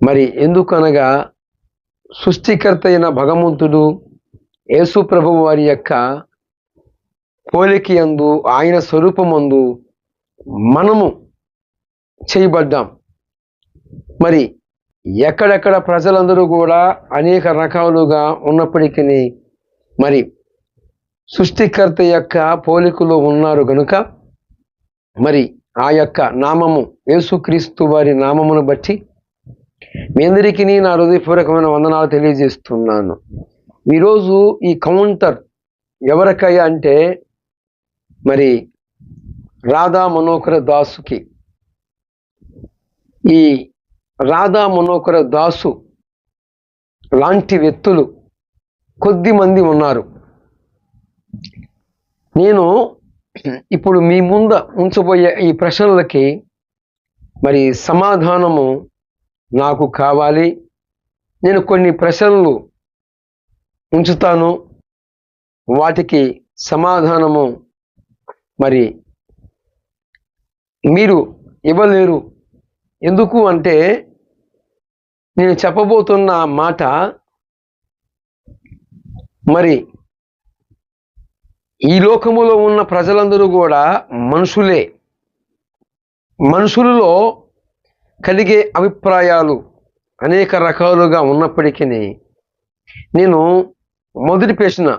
మరి ఎందుకనగా సృష్టికర్త అయిన భగవంతుడు యేసు ప్రభు వారి యొక్క పోలికి అందు ఆయన స్వరూపమందు మనము చేయబడ్డాం. మరి ఎక్కడెక్కడ ప్రజలందరూ కూడా అనేక రకాలుగా ఉన్నప్పటికీ మరి సృష్టికర్త యొక్క పోలికలో ఉన్నారు గనుక మరి ఆ యొక్క నామము యేసుక్రీస్తు వారి నామమును బట్టి మీ అందరికీ నా హృదయపూర్వకమైన వందనాలు తెలియజేస్తున్నాను. ఈరోజు ఈ కౌంటర్ ఎవరికయ్యా అంటే మరి రాధా మనోహర దాసుకి. ఈ రాధా మనోహర దాసు లాంటి వ్యక్తులు కొద్ది మంది ఉన్నారు. నేను ఇప్పుడు మీ ముంద ఉంచబోయే ఈ ప్రశ్నలకి మరి సమాధానము నాకు కావాలి. నేను కొన్ని ప్రశ్నలు ఉంచుతాను. వాటికి సమాధానము మరి మీరు ఇవ్వలేరు. ఎందుకు అంటే నేను చెప్పబోతున్న మాట మరి ఈ లోకములో ఉన్న ప్రజలందరూ కూడా మనుషులే. మనుషులలో కలిగే అభిప్రాయాలు అనేక రకాలుగా ఉన్నప్పటికీ నేను మొదటి ప్రశ్న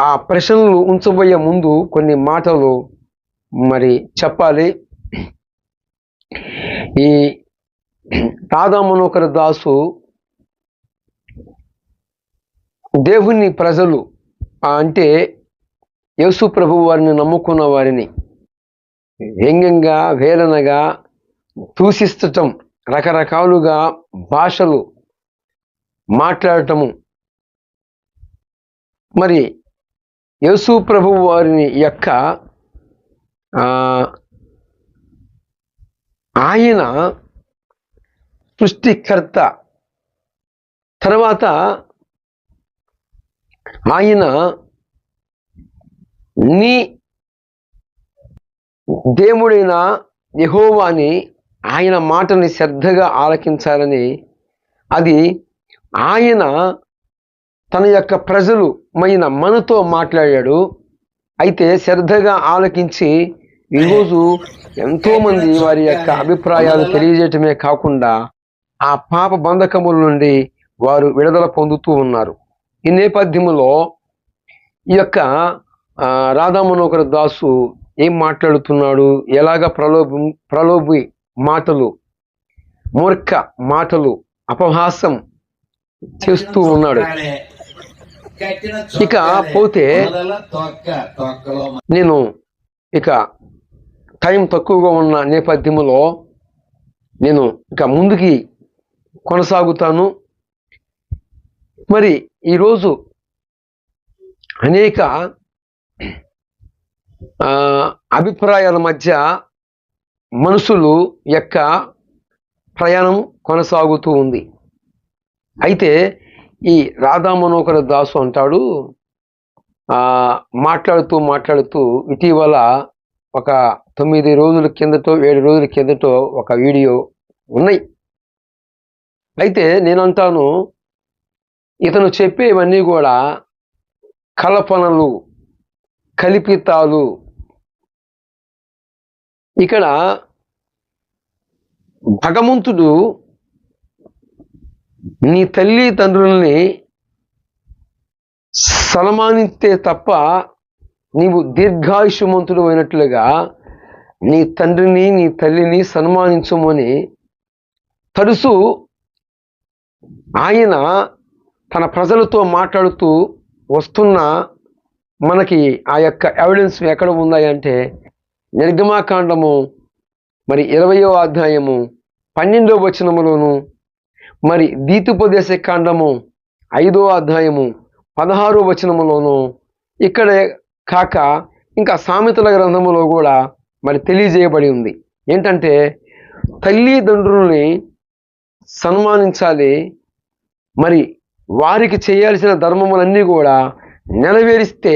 ఆ ప్రశ్నలు ఉంచబోయే ముందు కొన్ని మాటలు మరి చెప్పాలి. ఈ దాదా మనోహర దాసు దేవుని ప్రజలు అంటే యేసు ప్రభు వారిని నమ్ముకున్న వారిని. వ్యంగ్యంగా వేలనగా దూషిస్తటం రకరకాలుగా భాషలు మాట్లాడటము. మరి యేసు ప్రభు వారిని యొక్క ఆయన సృష్టికర్త. తర్వాత ఆయన నీ దేవుడైన యెహోవాని ఆయన మాటని శ్రద్ధగా ఆలకించాలని అది ఆయన తన యొక్క ప్రజలు మైన మనతో మాట్లాడాడు. అయితే శ్రద్ధగా ఆలకించి ఈరోజు ఎంతోమంది వారి యొక్క అభిప్రాయాలు తెలియజేయటమే కాకుండా ఆ పాప బంధకముల నుండి వారు విడుదల పొందుతూ ఉన్నారు. ఈ నేపథ్యములో ఈ యొక్క రాధామనోహర రాధా దాసు ఏం మాట్లాడుతున్నాడు? ఎలాగ ప్రలోభం ప్రలోభి మాటలు మూర్ఖ మాటలు అపహాసం చేస్తూ ఉన్నాడు. ఇక పోతే నేను ఇక టైం తక్కువగా ఉన్న నేపథ్యంలో నేను ఇక ముందుకి కొనసాగుతాను. మరి ఈరోజు అనేక అభిప్రాయాల మధ్య మనుషులు యొక్క ప్రయాణం కొనసాగుతూ ఉంది. అయితే ఈ రాధా మనోహర దాసు అంటాడు మాట్లాడుతూ మాట్లాడుతూ ఇటీవల ఒక తొమ్మిది రోజుల కిందటో ఏడు రోజుల కిందటో ఒక వీడియో ఉన్నాయి. అయితే నేను అంటాను ఇతను చెప్పేవన్నీ కూడా కల్పనలు కల్పితాలు ఇక్కడ భగవంతుడు నీ తల్లి తండ్రుల్ని సన్మానిస్తే తప్ప నీవు దీర్ఘాయుషమంతుడు అయినట్లుగా నీ తండ్రిని నీ తల్లిని సన్మానించమని తడుసు ఆయన తన ప్రజలతో మాట్లాడుతూ వస్తున్న మనకి ఆ యొక్క ఎవిడెన్స్ ఎక్కడ ఉన్నాయి అంటే నిర్గమాకాండము మరి ఇరవయో అధ్యాయము పన్నెండో వచనములోను మరి దీతుపదేశ కాండము ఐదో అధ్యాయము పదహారో వచనములోను ఇక్కడే కాక ఇంకా సామెతల గ్రంథములో కూడా మరి తెలియజేయబడి ఉంది. ఏంటంటే తల్లిదండ్రుల్ని సన్మానించాలి మరి వారికి చేయాల్సిన ధర్మములన్నీ కూడా నెరవేరిస్తే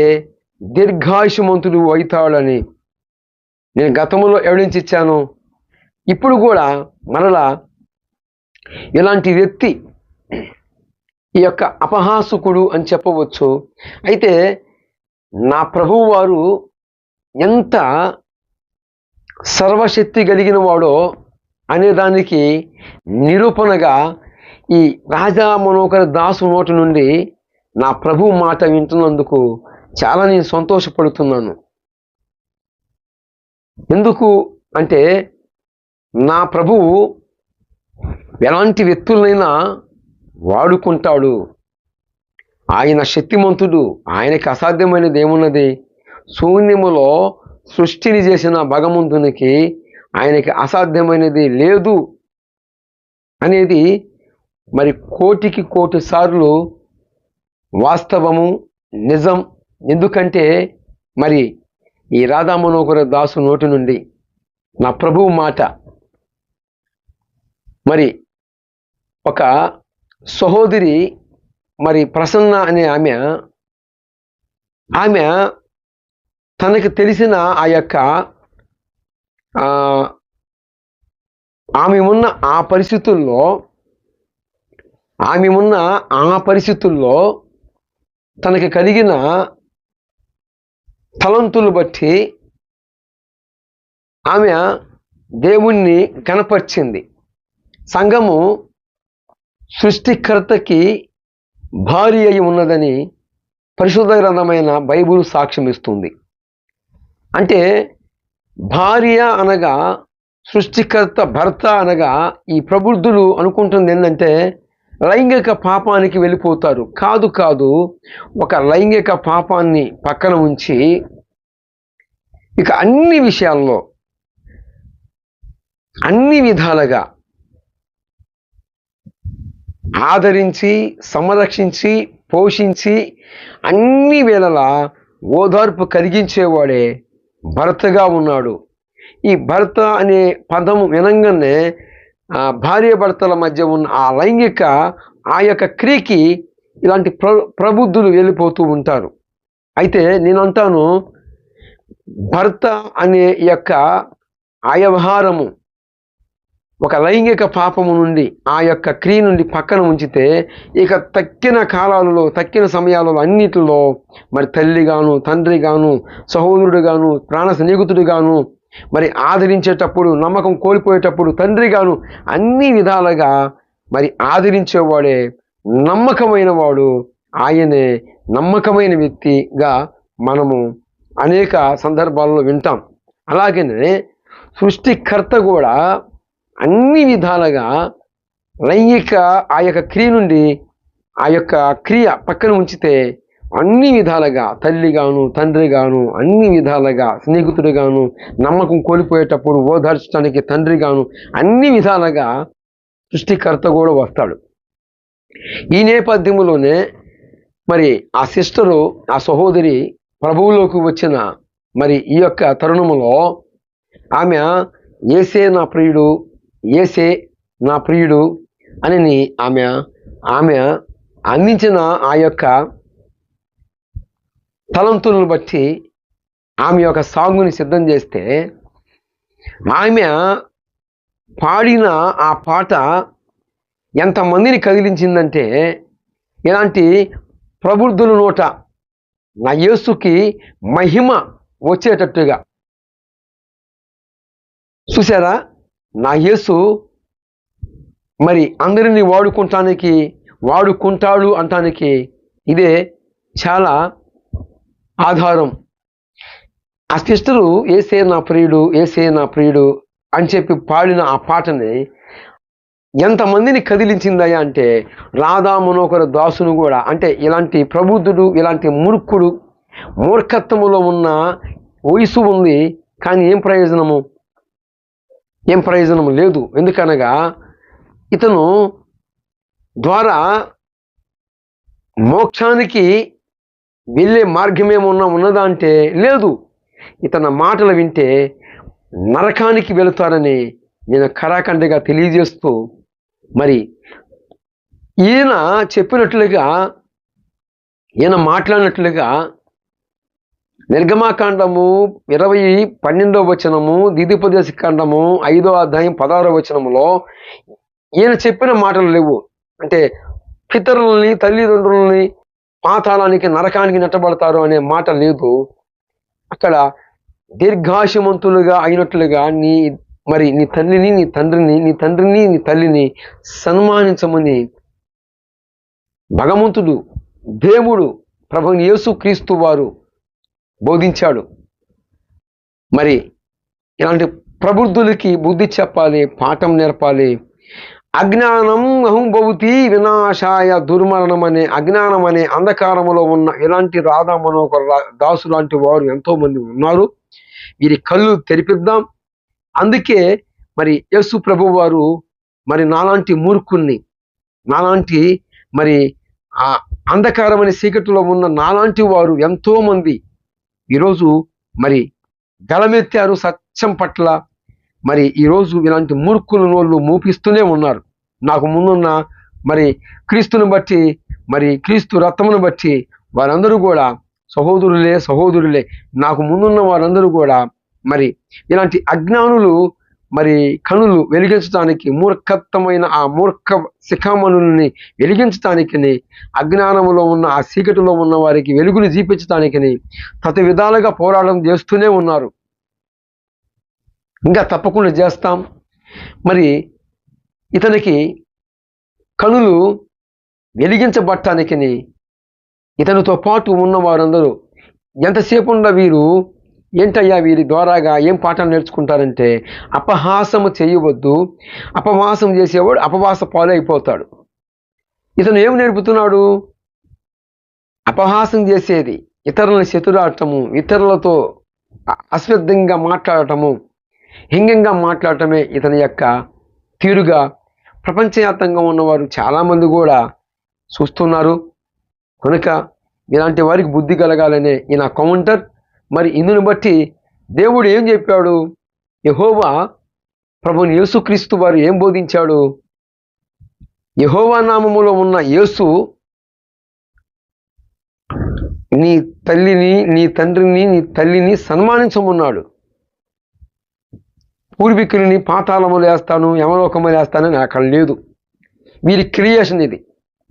దీర్ఘాయుషమంతుడు అవుతాడని నేను గతంలో ఎవిడెన్స్ ఇచ్చాను? ఇప్పుడు కూడా మరలా ఇలాంటి వ్యక్తి ఈ యొక్క అపహాసుకుడు అని చెప్పవచ్చు. అయితే నా ప్రభువు వారు ఎంత సర్వశక్తి కలిగిన వాడో అనేదానికి నిరూపణగా ఈ రాజా మనోకర దాసు నోటి నుండి నా ప్రభు మాట వింటున్నందుకు చాలా నేను సంతోషపడుతున్నాను. ఎందుకు అంటే నా ప్రభువు ఎలాంటి వ్యక్తులైనా వాడుకుంటాడు. ఆయన శక్తిమంతుడు ఆయనకి అసాధ్యమైనది ఏమున్నది? శూన్యములో సృష్టిని చేసిన భగవంతునికి ఆయనకి అసాధ్యమైనది లేదు అనేది మరి కోటికి కోటి సార్లు వాస్తవము నిజం. ఎందుకంటే మరి ఈ రాధామనోహర దాసు నోటి నుండి నా ప్రభువు మాట. మరి ఒక సహోదరి మరి ప్రసన్న అనే ఆమె ఆమె తనకు తెలిసిన ఆ యొక్క ఆమె ఉన్న ఆ పరిస్థితుల్లో ఆమె ఉన్న ఆ పరిస్థితుల్లో తనకి కలిగిన తలంతులు బట్టి ఆమె దేవుణ్ణి కనపరిచింది. సంఘము సృష్టికర్తకి భారీ అయి ఉన్నదని పరిశుద్ధ గ్రంథమైన బైబుల్ సాక్ష్యం ఇస్తుంది అంటే భార్య అనగా సృష్టికర్త భర్త అనగా ఈ ప్రబుద్ధులు అనుకుంటుంది ఏంటంటే లైంగిక పాపానికి వెళ్ళిపోతారు. కాదు కాదు. ఒక లైంగిక పాపాన్ని పక్కన ఉంచి ఇక అన్ని విషయాల్లో అన్ని విధాలుగా ఆదరించి సంరక్షించి పోషించి అన్ని వేళలా ఓదార్పు కలిగించేవాడే భర్తగా ఉన్నాడు. ఈ భర్త అనే పదం వినంగానే భార్యాభర్తల భార్య భర్తల మధ్య ఉన్న ఆ లైంగిక ఆ యొక్క క్రియకి ఇలాంటి ప్ర ప్రబుద్ధులు వెళ్ళిపోతూ ఉంటారు. అయితే నేను అంటాను భర్త అనే యొక్క ఆయవహారము ఒక లైంగిక పాపము నుండి ఆ యొక్క క్రియ నుండి పక్కన ఉంచితే ఇక తక్కిన కాలాలలో తక్కిన సమయాలలో అన్నిటిలో మరి తల్లిగాను తండ్రిగాను సహోదరుడుగాను సహోదరుడు గాను ప్రాణ స్నేహితుడు గాను మరి ఆదరించేటప్పుడు నమ్మకం కోల్పోయేటప్పుడు తండ్రిగాను అన్ని విధాలుగా మరి ఆదరించేవాడే నమ్మకమైన వాడు ఆయనే నమ్మకమైన వ్యక్తిగా మనము అనేక సందర్భాల్లో వింటాం. అలాగనే సృష్టికర్త కూడా అన్ని విధాలుగా లైంగిక ఆ యొక్క క్రియ నుండి ఆ యొక్క క్రియ పక్కన ఉంచితే అన్ని విధాలుగా తల్లిగాను తండ్రిగాను అన్ని విధాలుగా స్నేహితుడిగాను నమ్మకం కోల్పోయేటప్పుడు ఓదార్చడానికి తండ్రిగాను అన్ని విధాలుగా సృష్టికర్త కూడా వస్తాడు. ఈ నేపథ్యంలోనే మరి ఆ సిస్టరు ఆ సహోదరి ప్రభువులోకి వచ్చిన మరి ఈ యొక్క తరుణములో ఆమె ఏసే నా ప్రియుడు ఏసే నా ప్రియుడు అని ఆమె ఆమె అందించిన ఆ యొక్క తలంతులను బట్టి ఆమె యొక్క సాంగుని సిద్ధం చేస్తే ఆమె పాడిన ఆ పాట ఎంతమందిని కదిలించిందంటే ఇలాంటి ప్రబుద్ధుల నోట నా యేసుకి మహిమ వచ్చేటట్టుగా. చూసారా నా యేసు మరి అందరినీ వాడుకుంటానికి వాడుకుంటాడు అంటానికి ఇదే చాలా ఆధారం. ఆ సిస్టరు ఏసే నా ప్రియుడు ఏసే నా ప్రియుడు అని చెప్పి పాడిన ఆ పాటని ఎంతమందిని కదిలించిందయ్యా అంటే రాధా మనోకర దాసును కూడా. అంటే ఇలాంటి ప్రబుద్ధుడు ఇలాంటి మూర్ఖుడు మూర్ఖత్వములో ఉన్న వయసు ఉంది కానీ ఏం ప్రయోజనము? ఏం ప్రయోజనం లేదు. ఎందుకనగా ఇతను ద్వారా మోక్షానికి వెళ్ళే మార్గం ఏమన్నా ఉన్నదా అంటే లేదు. ఇతన మాటలు వింటే నరకానికి వెళుతారని నేను కరాఖండగా తెలియజేస్తూ మరి ఈయన చెప్పినట్లుగా ఈయన మాట్లాడినట్లుగా నిర్గమాకాండము ఇరవై పన్నెండవ వచనము దిదిపదేశ కాండము ఐదో అధ్యాయం పదహారవ వచనములో ఈయన చెప్పిన మాటలు లేవు. అంటే పితరులని తల్లిదండ్రులని పాతాళానికి నరకానికి నెట్టబడతారు అనే మాట లేదు. అక్కడ దీర్ఘాశమంతులుగా అయినట్లుగా నీ మరి నీ తల్లిని నీ తండ్రిని నీ తండ్రిని నీ తల్లిని సన్మానించమని భగవంతుడు దేవుడు ప్రభు యేసు క్రీస్తు వారు బోధించాడు. మరి ఇలాంటి ప్రబుద్ధులకి బుద్ధి చెప్పాలి పాఠం నేర్పాలి. అజ్ఞానం అహం భవతి వినాశాయ దుర్మరణం అనే అజ్ఞానం అనే అంధకారములో ఉన్న ఇలాంటి రాధా మనోహర్ రా- దాసు లాంటి వారు ఎంతో మంది ఉన్నారు. వీరి కళ్ళు తెరిపిద్దాం. అందుకే మరి యేసు ప్రభు వారు మరి నాలాంటి మూర్ఖుణ్ణి నాలాంటి మరి ఆ అంధకారం అనే చీకటిలో ఉన్న నాలాంటి వారు ఎంతో మంది ఈరోజు మరి గలమెత్తారు సత్యం పట్ల. మరి ఈరోజు ఇలాంటి మూర్ఖుల నోళ్ళు మూపిస్తూనే ఉన్నారు. నాకు ముందున్న మరి క్రీస్తుని బట్టి మరి క్రీస్తు రక్తమును బట్టి వారందరూ కూడా సహోదరులే సహోదరులే. నాకు ముందున్న వారందరూ కూడా మరి ఇలాంటి అజ్ఞానులు మరి కనులు వెలిగించడానికి మూర్ఖత్వమైన ఆ మూర్ఖ శిఖామణుల్ని వెలిగించడానికి అజ్ఞానంలో ఉన్న ఆ చీకటిలో ఉన్న వారికి వెలుగుని జీపించడానికి ప్రతి విధాలుగా పోరాటం చేస్తూనే ఉన్నారు. ఇంకా తప్పకుండా చేస్తాం. మరి ఇతనికి కనులు వెలిగించబట్టానికి ఇతనితో పాటు ఉన్న వారందరూ ఎంతసేపు ఉన్న వీరు? ఏంటయ్యా వీరి ద్వారాగా? ఏం పాఠాలు నేర్చుకుంటారంటే అపహాసము చేయవద్దు. అపవాసం చేసేవాడు అపవాస పాలైపోతాడు. ఇతను ఏం నేర్పుతున్నాడు? అపహాసం చేసేది ఇతరులను శతురాటము ఇతరులతో అశ్వద్ధంగా మాట్లాడటము హింగంగా మాట్లాడటమే ఇతని యొక్క తీరుగా ప్రపంచవ్యాప్తంగా ఉన్నవారు చాలామంది కూడా చూస్తున్నారు. కనుక ఇలాంటి వారికి బుద్ధి కలగాలనే ఈయన కౌంటర్. మరి ఇందుని బట్టి దేవుడు ఏం చెప్పాడు? యహోవా ప్రభుని యేసుక్రీస్తు వారు ఏం బోధించాడు? యహోవా నామములో ఉన్న యేసు నీ తల్లిని నీ తండ్రిని నీ తల్లిని సన్మానించమన్నాడు. పూర్వీకులని పాతాళములు వేస్తాను యమలోకములు వేస్తానని అక్కడ లేదు. వీరి క్రియేషన్ ఇది.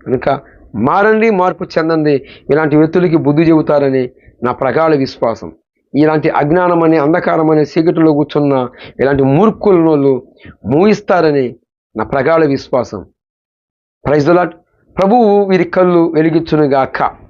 కనుక మారండి మార్పు చెందండి. ఇలాంటి వ్యక్తులకి బుద్ధి చెబుతారని నా ప్రగాఢ విశ్వాసం. ఇలాంటి అజ్ఞానం అనే అంధకారం అనే చీకటిలో కూర్చున్న ఇలాంటి మూర్ఖులను మూయిస్తారని నా ప్రగాఢ విశ్వాసం. ప్రైజ్ లాట్ ప్రభువు వీరి కళ్ళు వెలిగించునుగాక.